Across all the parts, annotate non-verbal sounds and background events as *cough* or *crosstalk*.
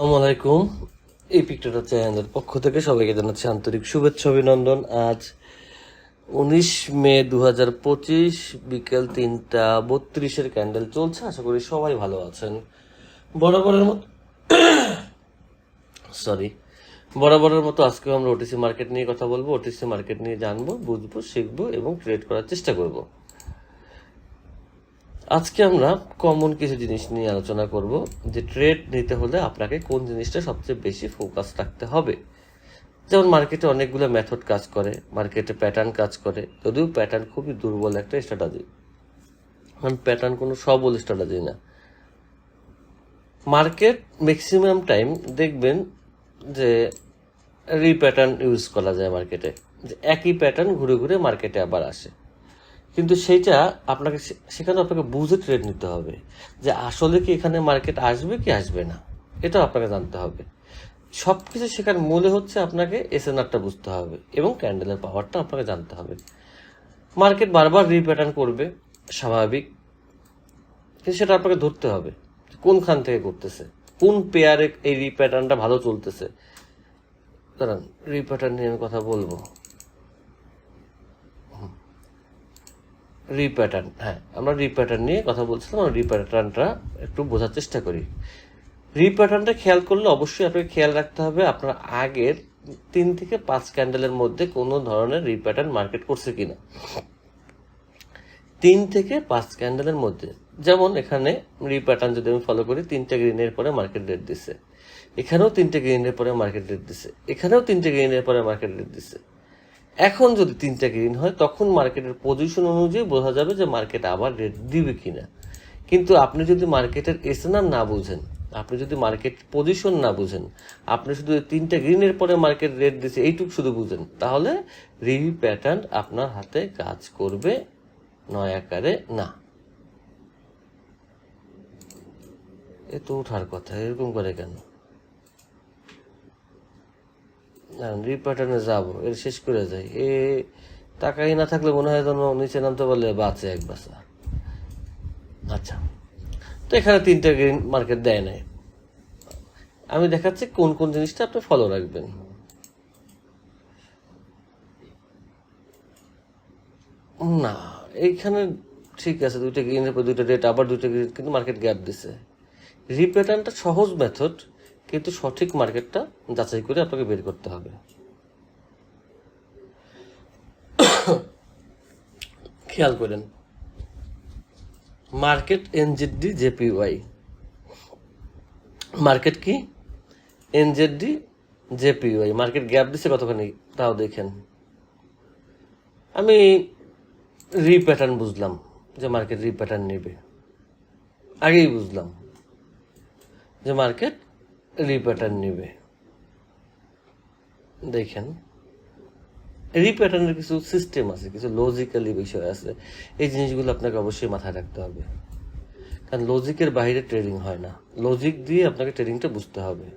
আসসালামু আলাইকুম। এই পিকটাটা চ্যানেলের পক্ষ থেকে। সবাইকে জানাচ্ছি আন্তরিক শুভেচ্ছা, অভিনন্দন। আজ উনিশ মে দু হাজার পঁচিশ, বিকেল তিনটা বত্রিশের ক্যান্ডেল চলছে। আশা করি সবাই ভালো আছেন। বরাবরের মতো সরি বরাবরের মতো আজকেও আমরা ওটিসি মার্কেট নিয়ে কথা বলব। ওটিসি মার্কেট নিয়ে জানব, বুঝব, শিখব এবং ট্রেড করার চেষ্টা করব। আজকে আমরা কমন কিছু জিনিস নিয়ে আলোচনা করব, যে ট্রেড নিতে হলে আপনাকে কোন জিনিসটা সবচেয়ে বেশি ফোকাস রাখতে হবে। যেমন মার্কেটে অনেকগুলো মেথড কাজ করে মার্কেটে প্যাটার্ন কাজ করে, যদিও প্যাটার্ন খুবই দুর্বল একটা স্ট্র্যাটাজি কারণ প্যাটার্ন কোনো সবল স্ট্র্যাটাজি না। মার্কেট ম্যাক্সিমাম টাইম দেখবেন যে রি প্যাটার্ন ইউজ করা যায় মার্কেটে যে একই প্যাটার্ন ঘুরে ঘুরে মার্কেটে আবার আসে। কিন্তু সেইটা আপনাকে সেখানে আপনাকে বুঝে ট্রেড নিতে হবে যে আসলে কি এখানে মার্কেট আসবে কি আসবে না। এটা আপনাকে জানতে হবে। সব কিছু শেখার মূলে হচ্ছে আপনাকে এসএনআরটা বুঝতে হবে এবং ক্যান্ডেলের পাওয়ারটা আপনাকে জানতে হবে। মার্কেট বারবার রিপ্যাটার্ন করবে, স্বাভাবিক। কিন্তু সেটা আপনাকে ধরতে হবে কোনখান থেকে করতেছে, কোন পেয়ারে এই রিপ্যাটার্নটা ভালো চলতেছে। দাঁড়ান রিপ্যাটার্ন নিয়ে আমি কথা বলব। রি প্যাটার্ন হ্যাঁ আমরা রিপ্যাটার্ন নিয়ে কথা বলছিলাম, আমরা রি প্যাটার্নটা একটু বোঝার চেষ্টা করি। রিপ্যাটার্নটা খেয়াল করলে অবশ্যই আপনাকে খেয়াল রাখতে হবে আপনার আগের তিন থেকে পাঁচ ক্যান্ডেলের মধ্যে কোনো ধরনের রিপ্যাটার্ন মার্কেট করছে কিনা। তিন থেকে পাঁচ ক্যান্ডেলের মধ্যে, যেমন এখানে রিপ্যাটার্ন যদি আমি ফলো করি, তিনটে গ্রিনের পরে মার্কেট রেট দিছে। এখানেও তিনটে গ্রিনের পরে মার্কেট রেট দিছে। এখানেও তিনটে গ্রিনের পরে মার্কেট রেট দিছে। এখন যদি তিনটা গ্রিন হয়, তখন মার্কেটের পজিশন অনুযায়ী বোঝা যাবে যে মার্কেট আবার রেট দিবে কিনা। কিন্তু আপনি যদি মার্কেটের এসএনআর না বুঝেন, আপনি যদি মার্কেট পজিশন না বুঝেন, আপনি শুধু তিনটা গ্রিনের পরে মার্কেট রেট দিচ্ছে এইটুক শুধু বুঝেন, তাহলে রিভি প্যাটার্ন আপনার হাতে কাজ করবে নয় আকারে না। এ তো ওঠার কথা, এরকম করে কেন? রিপ্যাটার্নে যাব, এর শেষ করে যাই। এ, টাকাই না থাকলে মনে হয় যেন নিচে নামতে পারলে বাঁচে এক বাসা। আচ্ছা তো এখানে তিনটা গ্রিন মার্কেট দেয় নাই। আমি দেখাচ্ছি কোন কোন জিনিসটা আপনি ফলো রাখবেন। না, এইখানে ঠিক আছে, দুইটা গ্রিনের পর দুইটা রেট আবার দুইটা গ্রিন কিন্তু মার্কেট গ্যাপ দিছে। রিপ্যাটার্নটা সহজ মেথড কিন্তু সঠিক মার্কেটটা যাচাই করে আপনাকে বের করতে হবে। খেয়াল করেন, মার্কেট এনজেডডি জেপিওয়াই। মার্কেট কি? এনজেডডি জেপিওয়াই। মার্কেট গ্যাপ দিছে কতখানি তাও দেখেন। আমি রি প্যাটার্ন বুঝলাম যে মার্কেট রি প্যাটার্ন নেবে। আগেই বুঝলাম যে মার্কেট রি প্যাটার্ন নেবে। দেখেন রিপ্যাটার্নের কিছু সিস্টেম আছে, কিছু লজিক্যালি বিষয় আছে। এই জিনিসগুলো আপনাকে অবশ্যই মাথায় রাখতে হবে। কারণ লজিকের বাইরে ট্রেডিং হয় না। লজিক দিয়ে আপনাকে ট্রেডিংটা বুঝতে হবে।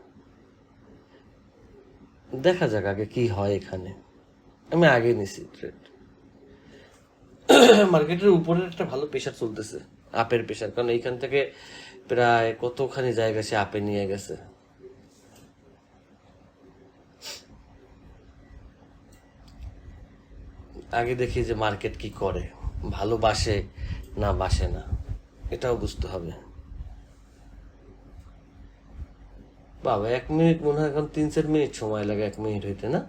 দেখা যাক আগে কি হয় এখানে। আমি আগে নিছি ট্রেড মার্কেটের উপরে একটা ভালো প্রেশার চলতেছে আপের প্রেশার কারণ এইখান থেকে প্রায় কতখানি জায়গা সে আপে নিয়ে গেছে। আগে দেখি যে মার্কেট কি করে। ভালো বাসে না বাসে না। এটাও বুঝতে হবে। বাবা, এক মিনিট মনে হয় এখন তিন চার মিনিট সময় লাগে, এক মিনিট হইতে, না?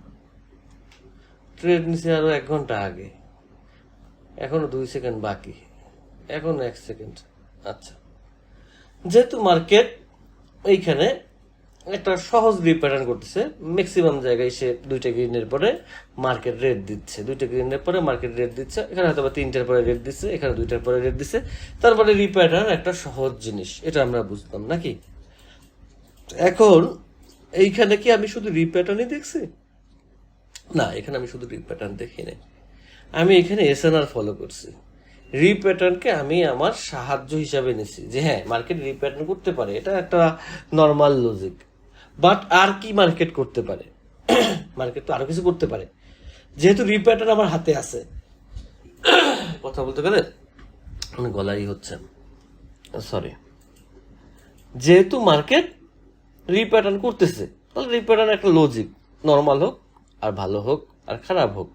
ট্রেড নিছে আরও এক ঘণ্টা আগে। এখনও দুই সেকেন্ড বাকি। এখন এক সেকেন্ড। আচ্ছা। যেহেতু মার্কেট এইখানে একটা সহজ রি প্যাটার্ন করতেছে। ম্যাক্সিমাম জায়গায় সে দুইটা গ্রিনের পরে মার্কেট রেট দিচ্ছে। দুইটা গ্রিনের পরে মার্কেট রেট দিচ্ছে। এখানে হয়তো বা তিনটার পরে রেট দিচ্ছে, এখানে দুইটার পরে রেট দিচ্ছে। তারপরে রি প্যাটার্ন একটা সহজ জিনিস, এটা আমরা বুঝতাম, নাকি? এখন, এইখানে কি আমি শুধু রি প্যাটার্নই দেখছি? না, এখানে আমি শুধু রি প্যাটার্ন দেখি নাই। আমি এখানে এসএনআর ফলো করছি। রি প্যাটার্নকে আমি আমার সাহায্য হিসাবে নিছি। যে হ্যাঁ মার্কেট রি প্যাটার্ন করতে পারে। এটা একটা নর্মাল লজিক বাট আর কি মার্কেট করতে পারে? মার্কেট তো আরও কিছু করতে পারে। যেহেতু রি প্যাটার্ন আমার হাতে আছে। কথা বলতে গেলে গলাই হচ্ছে। সরি যেহেতু মার্কেট রিপ্যাটার্ন করতেছে, তাহলে রিপ্যাটার্ন একটা লজিক নর্মাল হোক, আর ভালো হোক, আর খারাপ হোক।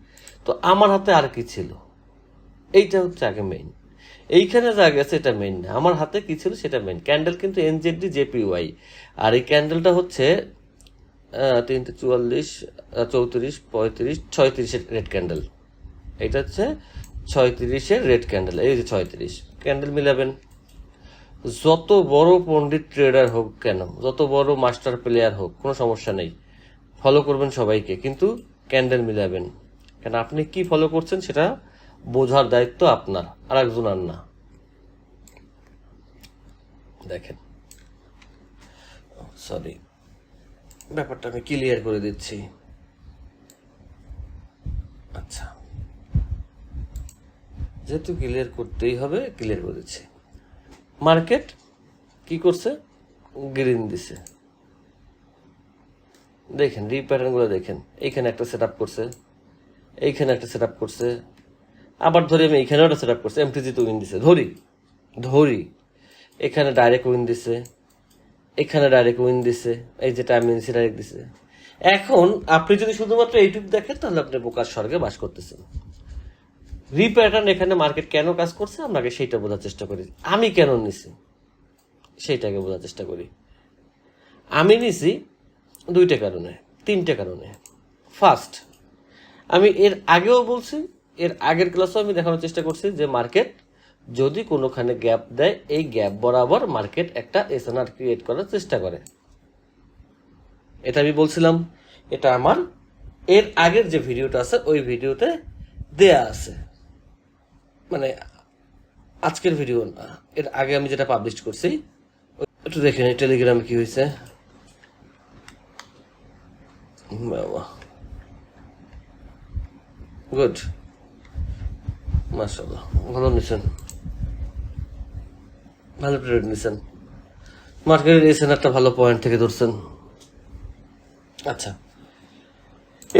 তো আমার হাতে আর কি ছিল? এইটা হচ্ছে আগে মেইন এইখানে যা গেছে এটা মেইন না। আমার হাতে কি ছিল সেটা মেইন ক্যান্ডেল কিন্তু এনজেডি জেপিওয়াই আর এই ক্যান্ডেলটা হচ্ছে তিনটে চুয়াল্লিশ চৌত্রিশ, পঁয়ত্রিশ, ছয়ত্রিশের রেড ক্যান্ডেল এটা হচ্ছে ছয়ত্রিশের রেড ক্যান্ডেল এই যে ছয়ত্রিশ ক্যান্ডেল মিলাবেন। যত বড় পণ্ডিত ট্রেডার হোক কেন, যত বড় মাস্টার প্লেয়ার হোক, কোনো সমস্যা নেই। ফলো করবেন সবাইকে। কিন্তু ক্যান্ডেল মিলাবেন। কেন, আপনি কি ফলো করছেন সেটা বোঝার দায়িত্ব আপনার আর একজন আর না। দেখেন। সরি ব্যাপারটা আমি ক্লিয়ার করে দিচ্ছি। আচ্ছা। যেহেতু ক্লিয়ার করতেই হবে ক্লিয়ার করে দিচ্ছি। মার্কেট কি করছে? গ্রিন দিছে। দেখেন রিপ্যাটার্নগুলো দেখেন। এইখানে একটা সেট করছে। এইখানে একটা সেট করছে। আবার ধরি আমি এখানেও একটা সেট আপ করছি এমটিজি তো উইন দিছে, ধরি ধরি। এখানে ডাইরেক্ট উইন দিছে, এখানে ডাইরেক্ট উইন দিছে, এই যে টাইম ইনসি ডাইরেক্ট দিছে। এখন আপনি যদি শুধুমাত্র এইটুকু দেখেন, তাহলে আপনি বোকার স্বর্গে বাস করতেছেন। রিপ্যাটার্ন এখানে মার্কেট কেন কাজ করছে, আপনাকে সেইটা বোঝার চেষ্টা করি। আমি কেন নিছি? সেইটাকে বোঝার চেষ্টা করি। আমি নিছি দুইটা কারণে, তিনটে কারণে। ফার্স্ট আমি এর আগেও বলছি এর আগের ক্লাসেও আমি দেখানোর চেষ্টা করছি যে মার্কেট যদি কোনোখানে গ্যাপ দেয়, এই গ্যাপ বরাবর মার্কেট একটা এসএনআর ক্রিয়েট করার চেষ্টা করে। এটা আমি বলছিলাম, এটা আমার। এর আগের যে ভিডিওটা আছে, ওই ভিডিওতে দেয়া আছে। মানে আজকের ভিডিও না, এর আগে আমি যেটা পাবলিশ করছি, একটু দেখে নিই টেলিগ্রামে কি হয়েছে। গুড মাশাল্লাহ ভালো নিছেন। ভালো ট্রেড নিছেন। মার্কেটের এসেন একটা ভালো পয়েন্ট থেকে ধরছেন। আচ্ছা।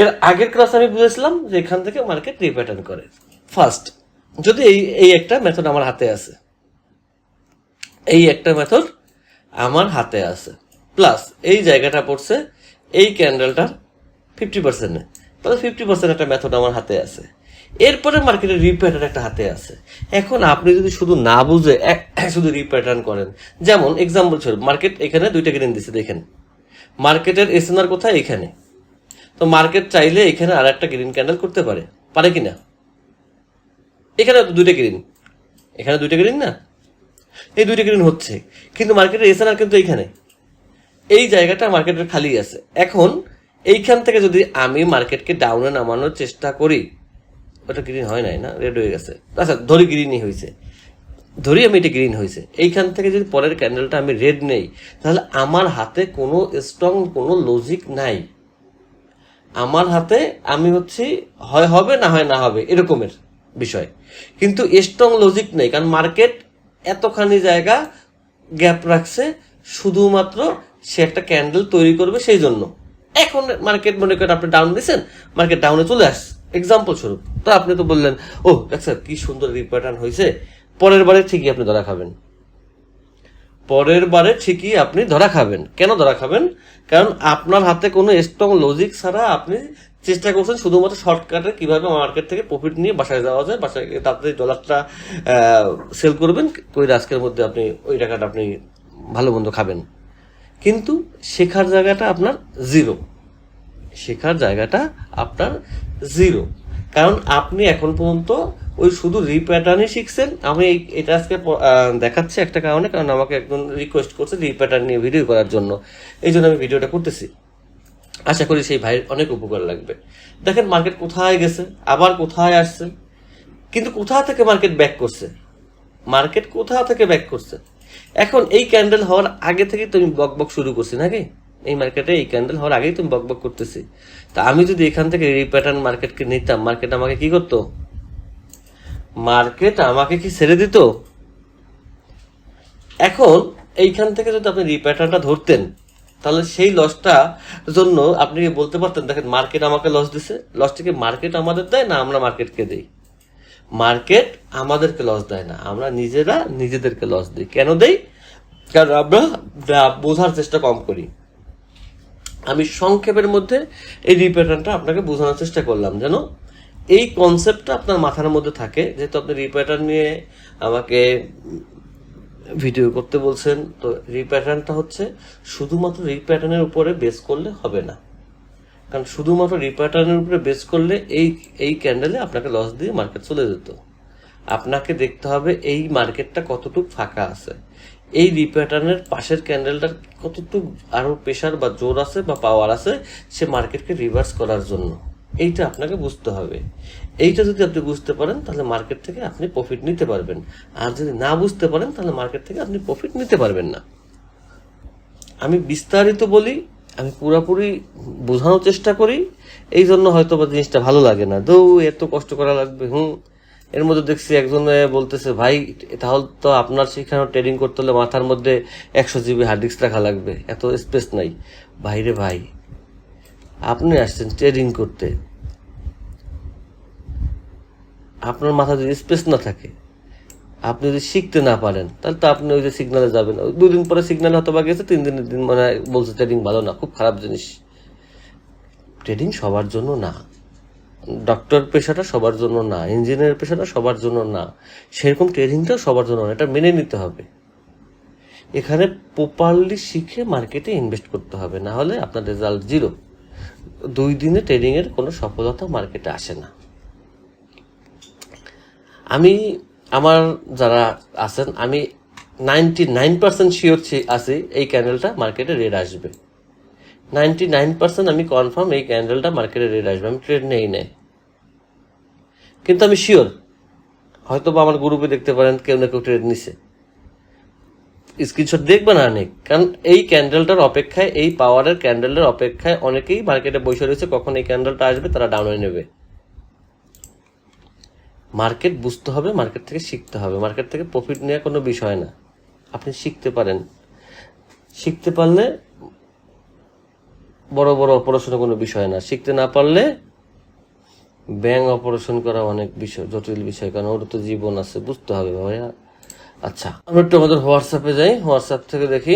এর আগের ক্লাস আমি বুঝেছিলাম যে এখান থেকে মার্কেট রিপ্যাটার্ন করে। ফার্স্ট যদি এই এই একটা মেথড আমার হাতে আছে, এই একটা মেথড আমার হাতে আছে। প্লাস এই জায়গাটা পড়ছে, এই ক্যান্ডেলটার ফিফটি পার্সেন্টে তাহলে ফিফটি পার্সেন্ট একটা মেথড আমার হাতে আছে। এরপরে মার্কেটের রিপ্যাটার্ন একটা হাতে আছে। এখন আপনি যদি শুধু না বুঝে শুধু রিপ্যাটার্ন করেন, যেমন এক্সাম্পল ছিল মার্কেট এখানে দুইটা গ্রিন দিছে, দেখেন। মার্কেটের এসএনআর কোথায়? এখানে। তো মার্কেট চাইলে এখানে আর একটা গ্রিন ক্যান্ডেল করতে পারে। পারে কিনা? এখানে তো দুইটা গ্রিন এখানে দুইটা গ্রিন না? এই দুইটা গ্রিন হচ্ছে। কিন্তু মার্কেটের এসএনআর কিন্তু এখানে। এই জায়গাটা মার্কেটের খালি আছে। এখন এইখান থেকে যদি আমি মার্কেটকে ডাউনে নামানোর চেষ্টা করি ওটা গ্রিন হয় নাই না রেড হয়ে গেছে। আচ্ছা ধরি গ্রিনই হয়েছে ধরি আমি এটা গ্রিন হয়েছে এইখান থেকে যদি পরের ক্যান্ডেলটা আমি রেড নেই, তাহলে আমার হাতে কোনো স্ট্রং কোনো লজিক নাই। আমার হাতে আমি হচ্ছি, হয় হবে না হয় না হবে, এরকমের বিষয়। কিন্তু স্ট্রং লজিক নেই, কারণ মার্কেট এতখানি জায়গা গ্যাপ রাখছে, শুধুমাত্র সে একটা ক্যান্ডেল তৈরি করবে সেই জন্য এখন মার্কেট মনে করেন আপনি ডাউন দিয়েছেন মার্কেট ডাউনে চলে আস এক্সাম্পল স্বরূপ। তো আপনি তো বললেন ও দেখছেন কি সুন্দর রিপ্যাটার্ন হয়েছে। পরের বারে ঠিকই আপনি ধরা খাবেন। পরের বারে ঠিকই আপনি ধরা খাবেন। কেন ধরা খাবেন? কারণ আপনার হাতে কোনো স্ট্রং লজিক ছাড়া আপনি চেষ্টা করছেন শুধুমাত্র শর্টকাটে কীভাবে মার্কেট থেকে প্রফিট নিয়ে বাসায় যাওয়া যায়, বাসায় তাড়াতাড়ি ডলারটা সেল করবেন ওই আজকের মধ্যে আপনি ওই টাকাটা আপনি ভালো মন্দ খাবেন। কিন্তু শেখার জায়গাটা আপনার জিরো শেখার জায়গাটা আপনার জিরো। কারণ আপনি এখন পর্যন্ত ওই শুধু রিপ্যাটার্নই শিখছেন। আমি এটা আজকে দেখাচ্ছি একটা কারণে, কারণ আমাকে একজন রিকোয়েস্ট করছে রিপ্যাটার্ন নিয়ে ভিডিও করার জন্য। এই জন্য আমি ভিডিওটা করতেছি। আশা করি সেই ভাইয়ের অনেক উপকার লাগবে। দেখেন মার্কেট কোথায় গেছে, আবার কোথায় আসছে, কিন্তু কোথা থেকে মার্কেট ব্যাক করছে? মার্কেট কোথা থেকে ব্যাক করছে? এখন এই ক্যান্ডেল হওয়ার আগে থেকে তুমি বক বক শুরু করছি, নাকি? এই মার্কেটে এই ক্যান্ডেল হওয়ার আগেই তুমি বক বক করতেছি। তা আমি যদি এখান থেকে রিপ্যাটার্ন মার্কেটকে নিতাম মার্কেট আমাকে কি করতো? মার্কেট আমাকে কি ছেড়ে দিত? এখন এইখান থেকে যদি আপনি রিপ্যাটার্নটা ধরতেন, তাহলে সেই লসটা জন্য আপনি বলতে পারতেন, দেখেন মার্কেট আমাকে লস দিছে লসটা কি মার্কেট আমাদের দেয় না আমরা মার্কেটকে দেই? মার্কেট আমাদেরকে লস দেয় না, আমরা নিজেরা নিজেদেরকে লস দিই। কেন দেই? কারণ আমরা বোঝার চেষ্টা কম করি। আমি সংক্ষেপের মধ্যে এই রিপ্যাটার্নটা আপনাকে বোঝানোর চেষ্টা করলাম যেন এই কনসেপ্টটা আপনার মাথার মধ্যে থাকে, যেহেতু আপনি রিপ্যাটার্ন নিয়ে আমাকে ভিডিও করতে বলছেন, তো রিপ্যাটার্নটা হচ্ছে শুধুমাত্র রিপ্যাটার্নের উপরে বেস করলে হবে না। কারণ শুধুমাত্র রিপ্যাটার্নের উপরে বেস করলে এই এই ক্যান্ডেলে আপনাকে লস দিয়ে মার্কেট চলে যেত। আপনাকে দেখতে হবে এই মার্কেটটা কতটুকু ফাঁকা আছে। এই রিপ্যাটার্নের পাশের ক্যান্ডেলটার কতটুক আরও প্রেশার বা জোর আছে বা পাওয়ার আছে, সে মার্কেটকে রিভার্স করার জন্য। এইটা আপনাকে বুঝতে হবে। এইটা যদি আপনি বুঝতে পারেন, তাহলে মার্কেট থেকে আপনি প্রফিট নিতে পারবেন। আর যদি না বুঝতে পারেন, তাহলে মার্কেট থেকে আপনি প্রফিট নিতে পারবেন না। আমি বিস্তারিত বলি, আমি পুরোপুরি বোঝানোর চেষ্টা করি এই জন্য হয়তো বা জিনিসটা ভালো লাগে না। দৌ এত কষ্ট করা লাগবে, হুম। এর মধ্যে দেখছি একজন বলতেছে, ভাই, তাহলে তো আপনার সেখানে ট্রেডিং করতে হলে মাথার মধ্যে একশো জিবি হার্ড ডিস্ক রাখা লাগবে। এত স্পেস নাই। ভাইরে ভাই, আপনি আসছেন ট্রেডিং করতে। আপনার মাথা যদি স্পেস না থাকে, আপনি যদি শিখতে না পারেন, তাহলে তো আপনি ওই যে সিগনালে যাবেন। দুদিন পরে সিগনাল হয়তো বা গেছে, তিন দিনের দিন মানে বলছে ট্রেডিং ভালো না, খুব খারাপ জিনিস। ট্রেডিং সবার জন্য না। ডক্টর পেশাটা সবার জন্য না ইঞ্জিনিয়ার পেশাটা সবার জন্য না। সেরকম ট্রেডিংটাও সবার জন্য না, এটা মেনে নিতে হবে। এখানে প্রপারলি শিখে মার্কেটে ইনভেস্ট করতে হবে, না হলে আপনার রেজাল্ট জিরো দুই দিনে ট্রেডিং এর কোনো সফলতা মার্কেটে আসে না। আমি, আমার যারা আছেন, আমি নাইনটি নাইন পার্সেন্ট শিওর আছি, এই ক্যানেলটা মার্কেটে রেড আসবে। নাইনটি নাইন পার্সেন্ট আমি কনফার্ম এই ক্যান্ডেলটা মার্কেটে রেড আসবে। আমি ট্রেড নেই নেই। কিন্তু আমি শিওর হয়তো বা আমার গ্রুপে দেখতে পারেন, কেউ না কেউ ট্রেড নিছে। স্ক্রিনশট দেখবে না অনেক কারণ এই ক্যান্ডেলটার অপেক্ষায়, এই পাওয়ারের ক্যান্ডেলের অপেক্ষায় অনেকেই মার্কেটে বসে রয়েছে, কখন এই ক্যান্ডেলটা আসবে তারা ডাউন হয়ে নেবে। মার্কেট বুঝতে হবে মার্কেট থেকে শিখতে হবে। মার্কেট থেকে প্রফিট নেওয়া কোনো বিষয় না। আপনি শিখতে পারেন। শিখতে পারলে বড় বড় অপারেশন কোনো বিষয় না। শিখতে না পারলে ব্যাংক অপারেশন করা অনেক বিষয়, জটিল বিষয়, কারণ ওর তো জীবন আছে, বুঝতে হবে ভাইয়া। আচ্ছা আমরা একটু আমাদের হোয়াটসঅ্যাপে যাই। হোয়াটসঅ্যাপ থেকে দেখি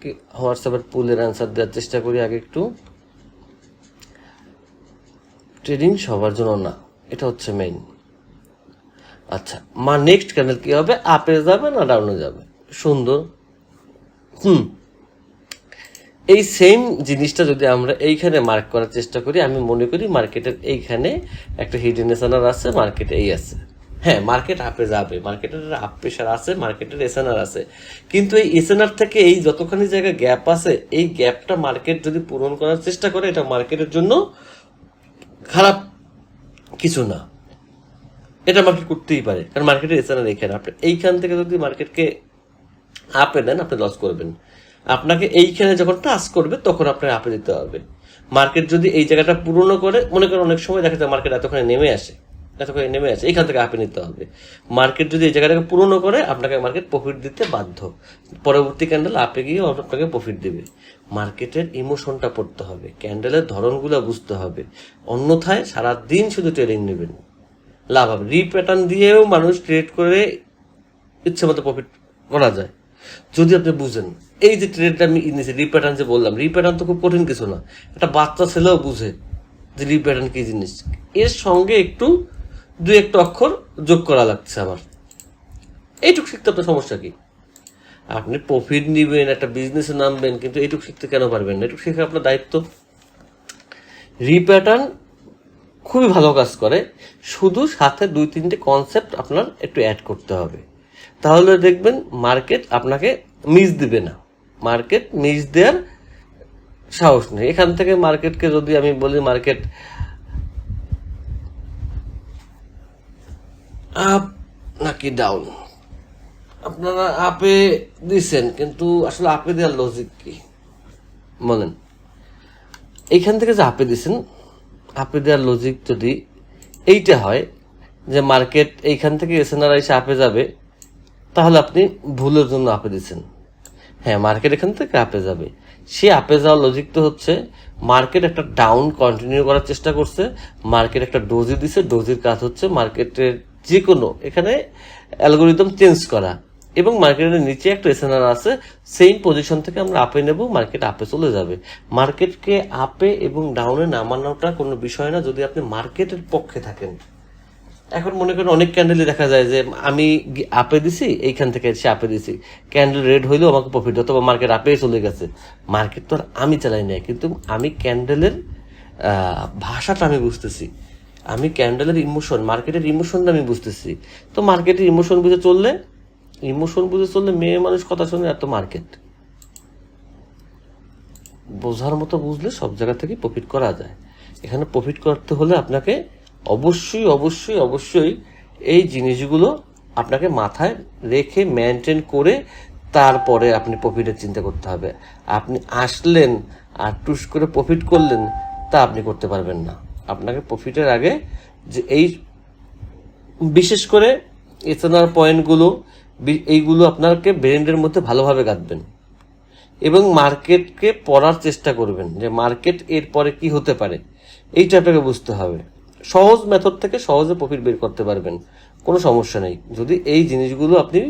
কি হোয়াটসঅ্যাপের পুলের অ্যান্সার দেওয়ার চেষ্টা করি আগে একটু। ট্রেডিং সবার জন্য না, এটা হচ্ছে মেইন আচ্ছা মা নেক্সট ক্যান্ডেল কি হবে? আপে যাবে না ডাউনে যাবে? সুন্দর। হুম। এই সেম জিনিসটা যদি আমরা এইখানে মার্ক করার চেষ্টা করি, আমি মনে করি মার্কেটের এইখানে একটা হিডেন এসএনআর আছে মার্কেটে এই আছে। হ্যাঁ মার্কেট আপে যাবে মার্কেটের আপ প্রেশার আছে মার্কেটের এসএনআর আছে। কিন্তু এই এসএনআর থেকে এই যতখানি জায়গায় গ্যাপ আছে, এই গ্যাপটা মার্কেট যদি পূরণ করার চেষ্টা করে, এটা মার্কেটের জন্য খারাপ কিছু না। এটা মার্কেট করতেই পারে, কারণ মার্কেটের এসএনআর এইখানে। আপনি এইখান থেকে যদি মার্কেটকে আপে দেন, আপনি লস করবেন। আপনাকে এইখানে যখন টাচ করবে, তখন আপনার আপে দিতে হবে। মার্কেট যদি এই জায়গাটা পূরণ করে, মনে করেন অনেক সময় দেখা যায় মার্কেট এতখানে নেমে আসে এতক্ষণে নেমে আসে এইখান থেকে আপে নিতে হবে। মার্কেট যদি এই জায়গাটাকে পূরণ করে, আপনাকে মার্কেট প্রফিট দিতে বাধ্য। পরবর্তী ক্যান্ডেল আপে গিয়ে আপনাকে প্রফিট দেবে। মার্কেটের ইমোশনটা পড়তে হবে ক্যান্ডেলের ধরনগুলো বুঝতে হবে। অন্যথায় সারা দিন শুধু ট্রেডিং নেবেন। লাভ হবে। রিপ্যাটার্ন দিয়েও মানুষ ট্রেড করে ইচ্ছে মতো প্রফিট করা যায়। যদি আপনি বুঝেন, এই যে ট্রেডটা আমি নিয়েছি রিপ্যাটার্ন যে বললাম রিপ্যাটার্ন তো খুব কঠিন কিছু না। একটা বাচ্চা ছেলেও বুঝে যে রিপ্যাটার্ন কি জিনিস। এর সঙ্গে একটু দু একটা অক্ষর যোগ করা লাগছে আমার। এইটুকু শিখতে আপনার সমস্যা কি? আপনি প্রফিট নিবেন, একটা বিজনেসে নামবেন, কিন্তু এইটুকু শিখতে কেন পারবেন না? এটুকু শিখে আপনার দায়িত্ব। রিপ্যাটার্ন খুবই ভালো কাজ করে। শুধু সাথে দুই তিনটে কনসেপ্ট আপনার একটু অ্যাড করতে হবে। তাহলে দেখবেন মার্কেট আপনাকে মিস দিবে না। মার্কেট মিস দেওয়ার সাহস নেই। এখান থেকে মার্কেটকে যদি আমি বলি মার্কেট আপ নাকি ডাউন আপনারা আপে দিছেন, কিন্তু আসলে আপে দেওয়ার লজিক কি? বলেন। এইখান থেকে যে আপে দিছেন আপে দেওয়ার লজিক যদি এইটা হয় যে মার্কেট এইখান থেকে এসএনআর এসে আপে যাবে তাহলে আপনি ভুলের জন্য আপে দিচ্ছেন হ্যাঁ মার্কেট এখান থেকে আপে যাবে। সে আপে যাওয়ার লজিক তো হচ্ছে মার্কেট একটা ডাউন কন্টিনিউ করার চেষ্টা করছে মার্কেট একটা ডোজি দিছে ডোজির কাজ হচ্ছে মার্কেটের যে কোনো এখানে অ্যালগোরিদম চেঞ্জ করা। এবং মার্কেটের নিচে একটা এসএনআর আছে সেম পজিশন থেকে আমরা আপে নেব মার্কেট আপে চলে যাবে। মার্কেটকে আপে এবং ডাউনে নামানোটা কোনো বিষয় না, যদি আপনি মার্কেটের পক্ষে থাকেন। এখন মনে করেন অনেক ক্যান্ডেলই দেখা যায় যে আমি আপে দিছি, এইখান থেকে এসে আপে দিছি। ক্যান্ডেল রেড হইলেও আমাকে প্রফিট অথবা মার্কেট আপে চলে গেছে। মার্কেট তো আর আমি চালাই নাই, কিন্তু আমি ক্যান্ডেলের ভাষাটা আমি বুঝতেছি। আমি ক্যান্ডেলের ইমোশন মার্কেটের ইমোশনটা আমি বুঝতেছি। তো মার্কেটের ইমোশন বুঝে চললে ইমোশন বুঝে চললে মেয়ে মানুষ কথা শুনে এত মার্কেট বোঝার মতো বুঝলে সব জায়গা থেকে প্রফিট করা যায়। এখানে প্রফিট করতে হলে আপনাকে অবশ্যই অবশ্যই অবশ্যই এই জিনিসগুলো আপনাকে মাথায় রেখে মেনটেন করে তারপরে আপনি প্রফিটের চিন্তা করতে হবে। আপনি আসলেন আর টুস করে প্রফিট করলেন, তা আপনি করতে পারবেন না। আপনাকে প্রফিটের আগে যে এই বিশেষ করে এসএনআর পয়েন্টগুলো এইগুলো আপনাকে ব্রেন্ডের মধ্যে ভালোভাবে গাঁথবেন। এবং মার্কেটকে পড়ার চেষ্টা করবেন যে মার্কেট এরপরে কি হতে পারে এইটা আপনাকে বুঝতে হবে। সহজ মেথড থেকে সহজে প্রফিট বের করতে পারবেন। কোনো সমস্যা নেই। যদি এই জিনিসগুলো আপনি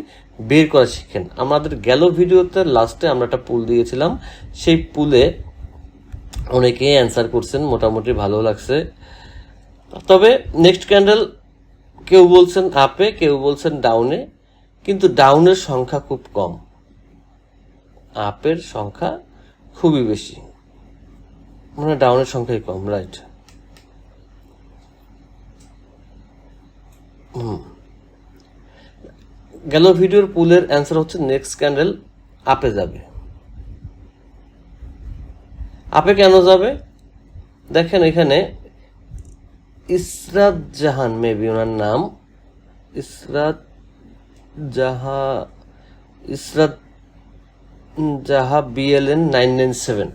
বের করা শিখেন। আমাদের গেল ভিডিওতে লাস্টে আমরা একটা পুল দিয়েছিলাম। সেই পুলে অনেকেই অ্যান্সার করছেন, মোটামুটি ভালো লাগছে। তবে নেক্সট ক্যান্ডেল কেউ বলছেন আপে কেউ বলছেন ডাউনে কিন্তু ডাউনের সংখ্যা খুব কম। আপের সংখ্যা খুবই বেশি। মানে ডাউনের সংখ্যাই কম রাইট গেল ভিডিওর পুলের অ্যান্সার হচ্ছে নেক্সট ক্যান্ডেল আপে যাবে। আপে কেন যাবে? দেখেন এখানে ইসরাত জাহান মেবি ওনার নাম। ইসরাত জাহা, ইসরাত যাহা বিএলএন নাইন নাইন সেভেন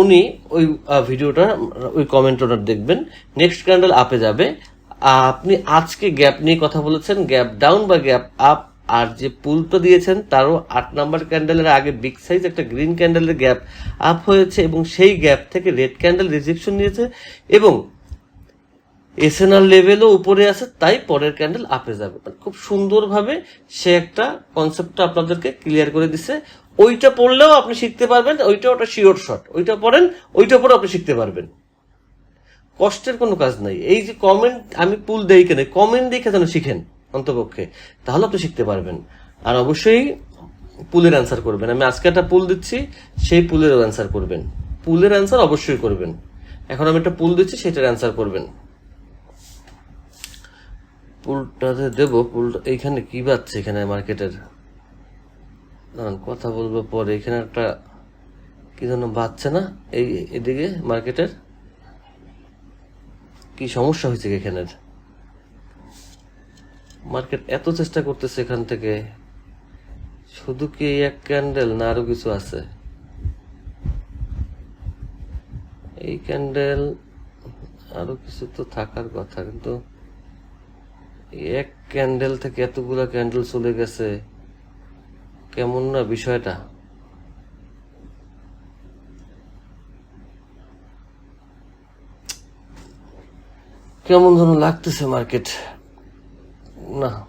উনি ওই ভিডিওটা ওই কমেন্ট ওনার দেখবেন। নেক্সট ক্যান্ডেল আপে যাবে। আপনি আজকে গ্যাপ নিয়ে কথা বলেছেন গ্যাপ ডাউন বা গ্যাপ আপ আর যে পুলটা দিয়েছেন তারও আট নাম্বার ক্যান্ডেলের আগে বিগ সাইজ একটা গ্রিন ক্যান্ডেলের গ্যাপ আপ হয়েছে এবং সেই গ্যাপ থেকে রেড ক্যান্ডেল রিজেকশন নিয়েছে এবং এসএনআর লেভেলও উপরে আছে, তাই পরের ক্যান্ডেল আপে যাবে। মানে খুব সুন্দরভাবে সে একটা কনসেপ্টটা আপনাদেরকে ক্লিয়ার করে দিছে। ওইটা পড়লেও আপনি শিখতে পারবেন, ওইটা ওটা শিওর শট ওইটা পড়েন, ওইটা পরে আপনি শিখতে পারবেন। কষ্টের কোনো কাজ নাই। এই যে কমেন্ট আমি পুল দেই কেন কমেন্ট দেখে যেন শিখেন অন্তপক্ষে, তাহলে আপনি শিখতে পারবেন। আর অবশ্যই পুলের অ্যান্সার করবেন। আমি আজকে একটা পুল দিচ্ছি, সেই পুলেরও অ্যান্সার করবেন। পুলের অ্যান্সার অবশ্যই করবেন। এখন আমি একটা পুল দিচ্ছি, সেটার অ্যান্সার করবেন। পুলটাতে দেবো পুলটা এইখানে কি বাজছে এখানে মার্কেটের দাঁড়ান, কথা বলব পরে। এখানে একটা কি যেন বাজছে না? এই, এদিকে মার্কেটের কি সমস্যা হয়েছে কি এখানের? মার্কেট এত চেষ্টা করতেছে এখান থেকে। শুধু কি এক ক্যান্ডেল না আরও কিছু আছে? এই ক্যান্ডেল আরও কিছু তো থাকার কথা, কিন্তু এক ক্যান্ডেল থেকে এতগুলা ক্যান্ডেল চলে গেছে, কেমন না বিষয়টা? কেমন যেন লাগতেছে মার্কেট না।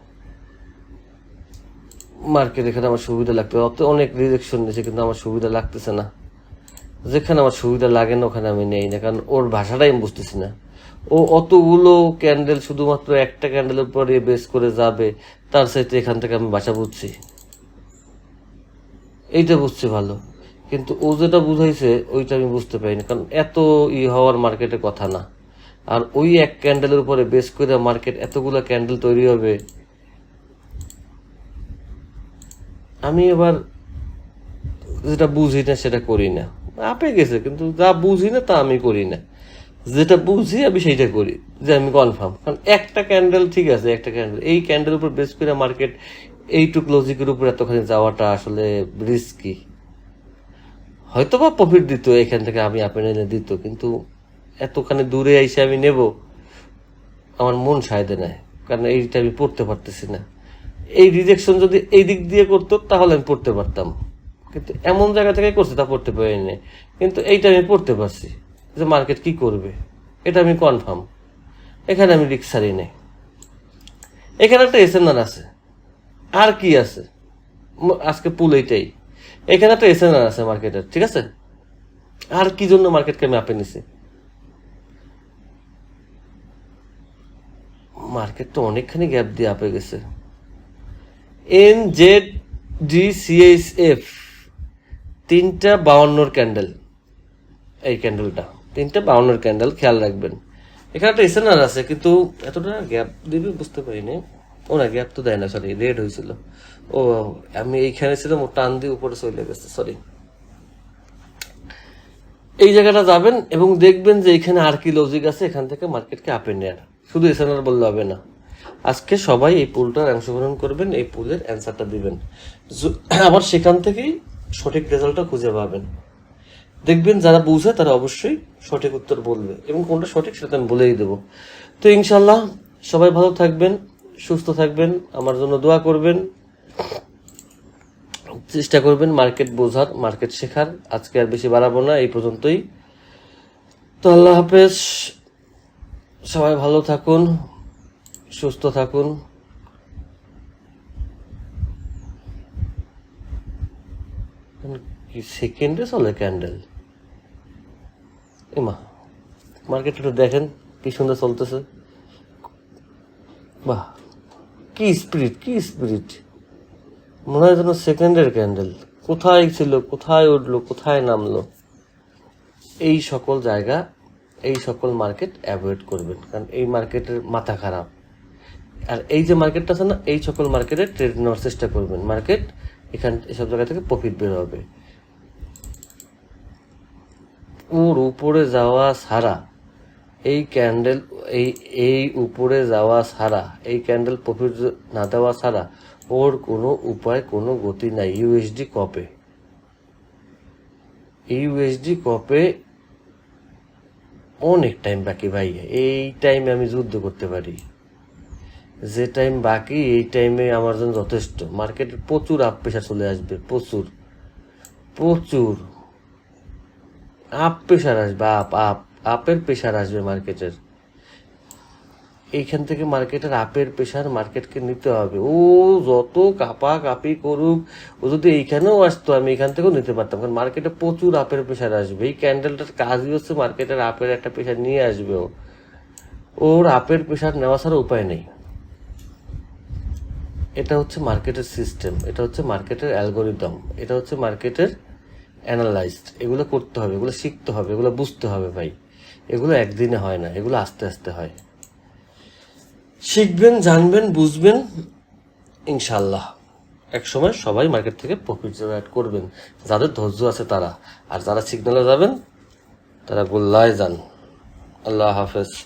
মার্কেট এখানে আমার সুবিধা লাগবে। অত অনেক রিজেকশন নিয়েছে কিন্তু আমার সুবিধা লাগতেছে না। যেখানে আমার সুবিধা লাগে না, ওখানে আমি নেই না, কারণ ওর ভাষাটাই আমি বুঝতেছি না। ও অতগুলো ক্যান্ডেল শুধুমাত্র একটা ক্যান্ডেলের উপরে বেস করে যাবে, তার সাথে এখান থেকে আমি বাসা বুঝছি। এইটা বুঝছি ভালো। কিন্তু ও যেটা বুঝাইছে, ওইটা আমি বুঝতে পারিনি, কারণ এত ই হওয়ার মার্কেটে কথা না। আর ওই এক ক্যান্ডেলের উপরে বেস করে মার্কেট এতগুলো ক্যান্ডেল তৈরি হবে। আমি এবার যেটা বুঝি না, সেটা করি না। আপে গেছে, কিন্তু যা বুঝি না, তা আমি করি না। যেটা বুঝি, আমি সেইটা করি, যে আমি কনফার্ম কারণ একটা ক্যান্ডেল ঠিক আছে, একটা ক্যান্ডেল। এই ক্যান্ডেল উপর বেস করে মার্কেট, এইটুক লজিকের উপর এতখানি যাওয়াটা আসলে রিস্কি হয়তো বা প্রফিট দিত, এখান থেকে আমি আপেল এনে দিত, কিন্তু এতখানি দূরে এসে আমি নেব, আমার মন সায়দে নেয় কারণ এইটা আমি পড়তে পারতেছি না। এই রিজেকশন যদি এই দিক দিয়ে করতো, তাহলে আমি পড়তে পারতাম। কিন্তু এমন জায়গা থেকে করছে, তা পড়তে পারিনি কিন্তু এইটা আমি পড়তে পারছি যে মার্কেট কি করবে, এটা আমি কনফার্ম এখানে আমি রিক্স ছাড়ি নেই। এখানে একটা এসএনআর আছে। আর কি আছে? আজকে পুল এইটাই। এখানে একটা এসএনআর আছে মার্কেটের ঠিক আছে? আর কি জন্য মার্কেটকে আমি আপে নিছি? মার্কেট তো অনেকখানি গ্যাপ দিয়ে আপে গেছে। N Z D CHF তিনটা বাউন্নর ক্যান্ডেল এই ক্যান্ডেলটা তিনটা বাউন্নর ক্যান্ডেল খেয়াল রাখবেন। এখানে একটা এসএনআর আছে, কিন্তু এতটা গ্যাপ দিবে বুঝতে পারিনি। ও না গ্যাপ তো দেয় না সরি রেড হয়েছিল। ও, আমি এইখানে ছিলাম, ও টান দিয়ে উপরে চলে গেছে সরি এই জায়গাটা যাবেন এবং দেখবেন যে এখানে আর কি লজিক আছে, এখান থেকে মার্কেটকে আপে নেয়ার শুধু এসএনআর বললে হবে না। আজকে সবাই এই পুলটার অংশগ্রহণ করবেন, এই পুলের অ্যান্সারটা দিবেন। *clears throat* আবার সেখান থেকেই সঠিক রেজাল্টটা খুঁজে পাবেন। দেখবেন যারা বুঝে তারা অবশ্যই সঠিক উত্তর বলবে এবং কোনটা সঠিক সেটা আমি বলেই দেবো। তো ইনশাল্লাহ সবাই ভালো থাকবেন, সুস্থ থাকবেন, আমার জন্য দোয়া করবেন। চেষ্টা করবেন মার্কেট বোঝার মার্কেট শেখার। আজকে আর বেশি বাড়াবো না, এই পর্যন্তই। তো আল্লাহ হাফেজ। সবাই ভালো থাকুন, সুস্থ থাকুন। কি সেকেন্ডে চলে ক্যান্ডেল এমা মার্কেট একটু দেখেন কি সুন্দর চলতেছে। বাহ, কি স্পিরিট কি স্পিরিট মনে হয় যেন সেকেন্ডের ক্যান্ডেল কোথায় ছিল, কোথায় উঠল, কোথায় নামলো? এই সকল জায়গা এই সকল মার্কেট অ্যাভয়েড করবেন। কারণ এই মার্কেটের মাথা খারাপ। আর এই যে মার্কেটটা আছে না, এই সকল মার্কেটে ট্রেড নেওয়ার চেষ্টা করবেন। মার্কেট এখান, এসব জায়গা থেকে প্রফিট বের হবে। ওর উপরে যাওয়া ছাড়া, এই ক্যান্ডেল এই এই উপরে যাওয়া ছাড়া, এই ক্যান্ডেল প্রফিট না দেওয়া ছাড়া ওর কোনো উপায়, কোনো গতি নাই। ইউএসডি কপে ইউএসডি কপে অনেক টাইম বাকি ভাই। এই টাইমে আমি যুদ্ধ করতে পারি। যে টাইম বাকি, এই টাইমে আমার জন্য যথেষ্ট। মার্কেটে প্রচুর আপ পেশা চলে আসবে, প্রচুর। প্রচুর। আপ পেশার আসবে আপ আপ আপের পেশার আসবে মার্কেটের এইখান থেকে মার্কেটের আপের প্রেশার মার্কেটকে নিতে হবে। ও যত কাপা কাপি করুক, ও যদি এইখানেও আসতো, আমি এখান থেকেও নিতে পারতাম। কারণ মার্কেটে প্রচুর আপের প্রেশার আসবে। এই ক্যান্ডেলটার কাজই হচ্ছে মার্কেটের আপের একটা প্রেশার নিয়ে আসবে ও। ওর আপের প্রেশার নেওয়া ছাড়া উপায় নেই। এটা হচ্ছে মার্কেটের সিস্টেম এটা হচ্ছে মার্কেটের অ্যালগোরিদম এটা হচ্ছে মার্কেটের অ্যানালাইজড এগুলো করতে হবে, এগুলো শিখতে হবে, এগুলো বুঝতে হবে ভাই। এগুলো একদিনে হয় না, এগুলো আস্তে আস্তে হয়। শিখবেন, জানবেন, বুঝবেন ইনশাল্লাহ এক সময় সবাই মার্কেট থেকে প্রফিট জেনারেট করবেন। যাদের ধৈর্য আছে তারা। আর যারা সিগনালে যাবেন, তারা গোল্লায় যান। আল্লাহ হাফেজ।